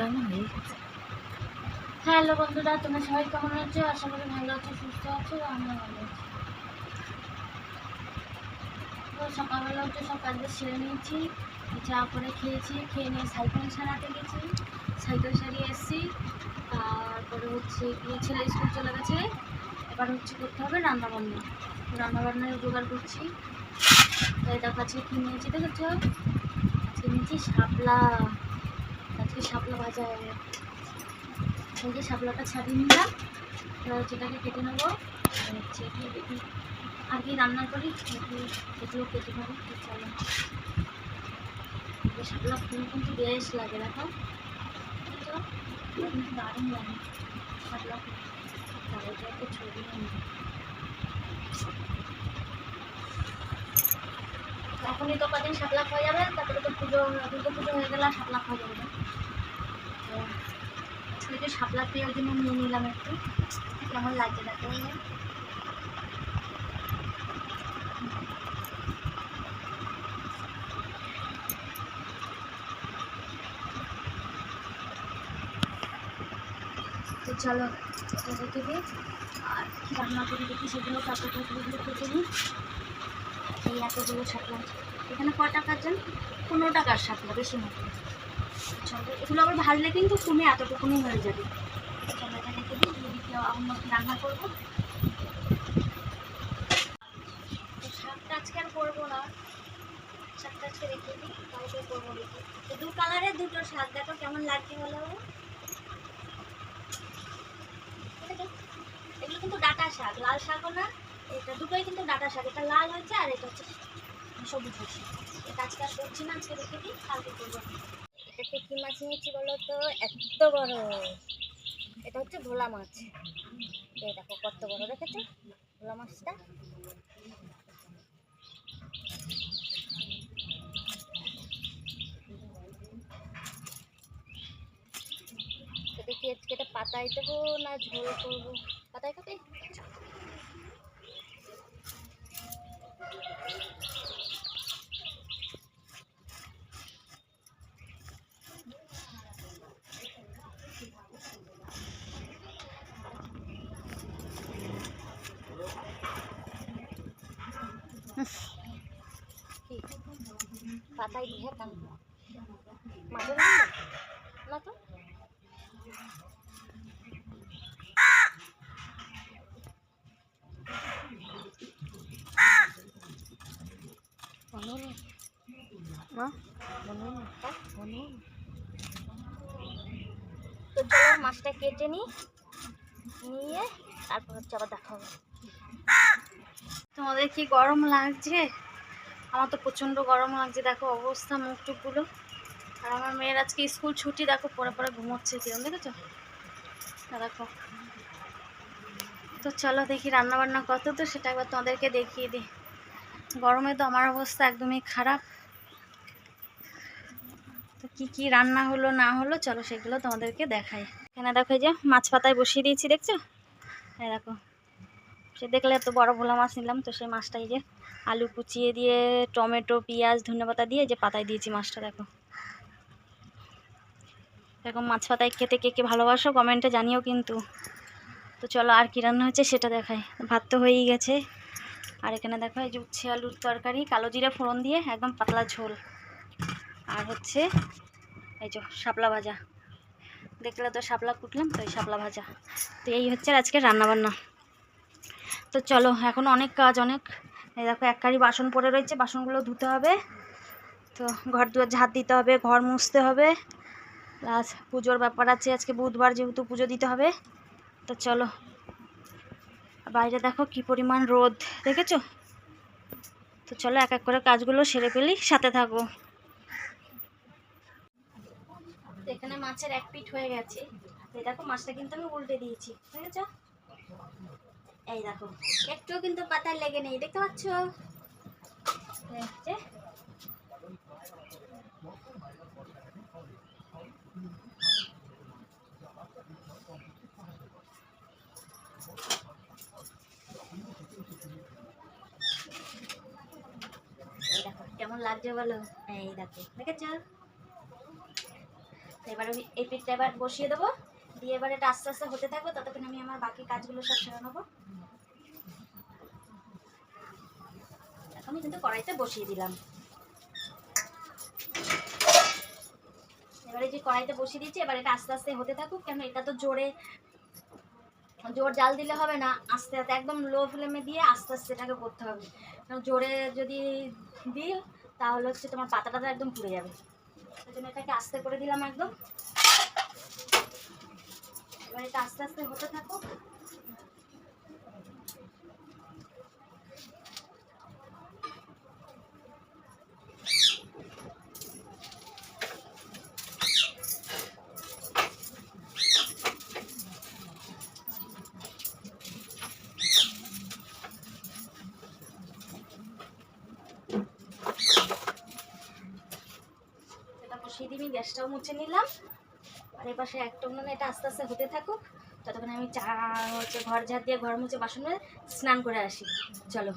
চালানো হয়ে গেছে। হ্যালো বন্ধুরা, তোমরা সবাই কেমন আছো? আশা করি ভালো আছো, সুস্থ আছো আমরা ভালো আছি। তো সকালবেলা উঠে সব কাজটা সেরে নিয়েছি, চা করে খেয়েছি, খেয়ে নিয়ে সাইকেল সারাতে গেছি। সাইকেল সারিয়ে এসেছি, তারপরে হচ্ছে গিয়ে ছেলে স্কুল চলে গেছে। এবার হচ্ছে করতে হবে রান্না বান্না রান্না বান্নার জোগাড় করছি। তাই দেখো আজকে কী নিয়েছি, দেখেছ? আজকে নিয়েছি শাপলা। আজকে শাপলা ভাজা, এই যে শাপলাটা ছাড়িয়ে নিলাম। এবার যেটাকে কেটে নেব। আর হচ্ছে আর কি রান্না করি? এগুলো কেটে নেব? চলো। শাপলা ফুল কিন্তু বেশ লাগে, দেখো? কিন্তু দারুণ লাগে, শাপলা ফুল। ছবি নিয়ে নিই। তো কদিন শাপলা হয়ে যাবে, তারপরে তো পুজো, দুর্গা পুজো হয়ে গেলে আর শাপলা খাওয়া যাবে। তো যে শাপলা পেয়ে ওই জন্য নিয়ে নিলাম একটু। কেমন লাগছে দেখো। তো চলো রেখে দিই আর রান্না করে দেখি সেগুলো কাপড় টাপড়গুলো কেটে নিই। এই এতগুলো শাপলা এখানে ক টাকার জন্য পনেরো টাকার শাপলা বেশি মতো চলো, এগুলো আবার ভাজলে কিন্তু কমে এতটুকুনি হয়ে যাবে। চলো এটা রেখে দিই এদিকে অন্য রান্না করব। শাকটা আজকে আর করব না। শাকটা আজকে রেখে দিই, কালকে করব দেখি দু কালারের দুটো শাক, দেখো কেমন লাগছে বলো? এগুলো কিন্তু ডাটা শাক, লাল শাকও না এটা দুটোই কিন্তু ডাটা শাক, এটা লাল হয়েছে আর এটা হচ্ছে সবুজ হয়েছে। এটা আজকে আর করছি না, আজকে রেখে দিই, কালকে করব। এটাকে কি মাছ নিয়েছি বলো তো? এত বড়। এটা হচ্ছে ভোলা মাছ। এই দেখো, কত বড় দেখেছ? ভোলা মাছটা। কি আজকে পাতায় দেবো না ঝোল করব? পাতায় খাবে? পাতায় কান মাঝে না তো তো চলো মাছটা কেটে নিই নিয়ে তারপর হচ্ছে আবার দেখা হবে। তোমাদের কি গরম লাগছে? আমার তো প্রচণ্ড গরম লাগছে, দেখো অবস্থা, মুখ টুকগুলো। আর আমার মেয়ের আজকে স্কুল ছুটি, দেখো পরে পরে ঘুমোচ্ছে কিরম, দেখেছ? দেখো। তো চলো দেখি রান্না বান্না কত, তো সেটা একবার তোমাদেরকে দেখিয়ে দিই। গরমে তো আমার অবস্থা একদমই খারাপ। তো কি কি রান্না হলো, না হলো, চলো সেগুলো তোমাদেরকে দেখাই। এখানে দেখো যে মাছ পাতায় বসিয়ে দিয়েছি, দেখছ? এই দেখো। সে দেখলে এত বড় ভোলা মাছ নিলাম, তো সেই মাছটাই যে আলু কুচিয়ে দিয়ে, টমেটো, পেঁয়াজ, ধনেপাতা দিয়ে যে পাতায় দিয়েছি মাছটা, দেখো। এরকম মাছ পাতায় খেতে কে কে ভালোবাসো কমেন্টে জানিও কিন্তু। তো চলো, আর কী রান্না হচ্ছে সেটা দেখাই। ভাত তো হয়েই গেছে। আর এখানে দেখো, এই যে উচ্ছে আলুর তরকারি, কালো জিরা ফোড়ন দিয়ে একদম পাতলা ঝোল। আর হচ্ছে, এই যে শাপলা ভাজা। দেখলে তো শাপলা কুটলাম, তো এই শাপলা ভাজা। তো এই হচ্ছে আজকে রান্নাবান্না। তো চলো, এখন অনেক কাজ, অনেক এই দেখো, এক বাসন পড়ে রয়েছে, বাসনগুলো ধুতে হবে। তো ঘর দুয়ার ঝাঁট দিতে হবে, ঘর মুছতে হবে। প্লাস পুজোর ব্যাপার আছে, আজকে বুধবার যেহেতু পুজো দিতে হবে। তো চলো, বাইরে দেখো কি পরিমাণ রোদ, দেখেছ? তো চলো এক এক করে কাজগুলো সেরে ফেলি, সাথে থাকো। এখানে মাছের এক পিঠ হয়ে গেছে। দেখো, মাছটা কিন্তু আমি উল্টে দিয়েছি দেখেছ এই দেখো, একটুও কিন্তু পাতায় লেগে নেই, দেখতে পাচ্ছ। কেমন লাগছে বলো? এই দেখো, দেখেছ? এবার আমি এই পিঠটা এবার বসিয়ে দেবো। দিয়ে এবার এটা আস্তে আস্তে হতে থাকবে, ততক্ষণ আমি আমার বাকি কাজগুলো সব সেরে নেব। আমি কিন্তু কড়াইতে বসিয়ে দিলাম। এবারে যে কড়াইতে বসিয়ে দিচ্ছি, এবার এটা আস্তে আস্তে হতে থাকুক, কেন এটা তো জোরে, জোর জাল দিলে হবে না, আস্তে আস্তে একদম লো ফ্লেমে দিয়ে আস্তে আস্তে এটাকে করতে হবে। কারণ জোরে যদি দিই, তাহলে হচ্ছে তোমার পাতাটা একদম পুড়ে যাবে। সেই জন্য এটাকে আস্তে করে দিলাম একদম। এবার এটা আস্তে আস্তে হতে এটা বসিয়ে গ্যাসটাও মুছে নিলাম। এ পাশে একটা উনুনে, এটা আস্তে আস্তে হতে থাকুক। ততক্ষণে আমি চা, হচ্ছে ঘর ঝাড় দিয়ে ঘর মুছে বাসন স্নান করে আসি। চলো।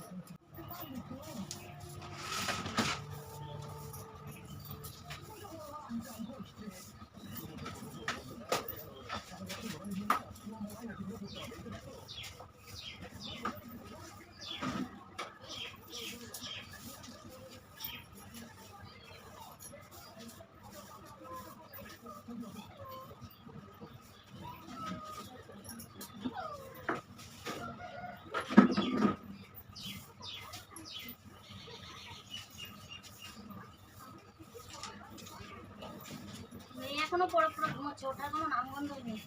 মেয়ে এখনও পরে পরে ঘুমাচ্ছে, ওঠার কোনো নামগন্ধই নেই।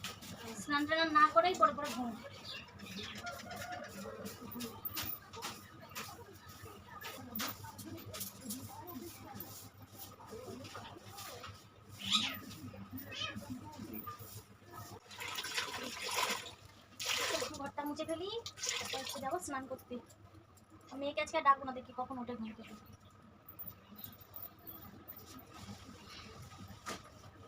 স্নান টান না করেই পরে পরে ঘুম। ঘরটা মুছে ফেলি যাব স্নান করতে। মেয়েকে আজকে ডাকবো না দেখি কখন ওঠে ঘুম থেকে।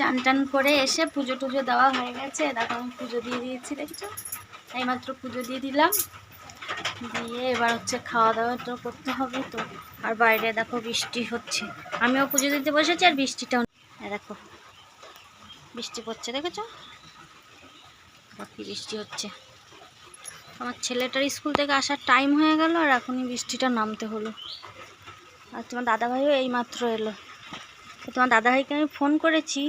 চান টান করে এসে পুজো টুজো দেওয়া হয়ে গেছে। দেখো, আমি পুজো দিয়ে দিয়েছি, দেখছ? এইমাত্র পুজো দিয়ে দিলাম। দিয়ে এবার হচ্ছে খাওয়া দাওয়া তো করতে হবে তো। আর বাইরে দেখো, বৃষ্টি হচ্ছে। আমিও পুজো দিতে বসেছি আর বৃষ্টিটাও দেখো, বৃষ্টি পড়ছে, দেখেছ? বাকি বৃষ্টি হচ্ছে। আমার ছেলেটার স্কুল থেকে আসার টাইম হয়ে গেল আর এখনই বৃষ্টিটা নামতে হলো। আর তোমার দাদাভাইও এইমাত্র এলো। তোমার দাদাভাইকে আমি ফোন করেছি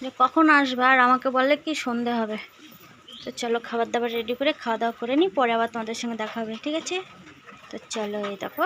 যে কখন আসবে আর আমাকে বললে কি সন্ধে হবে? তো চলো খাবার দাবার রেডি করে খাওয়া দাওয়া করে নিই, পরে আবার তোমাদের সঙ্গে দেখা হবে, ঠিক আছে? তো চলো এই দেখো।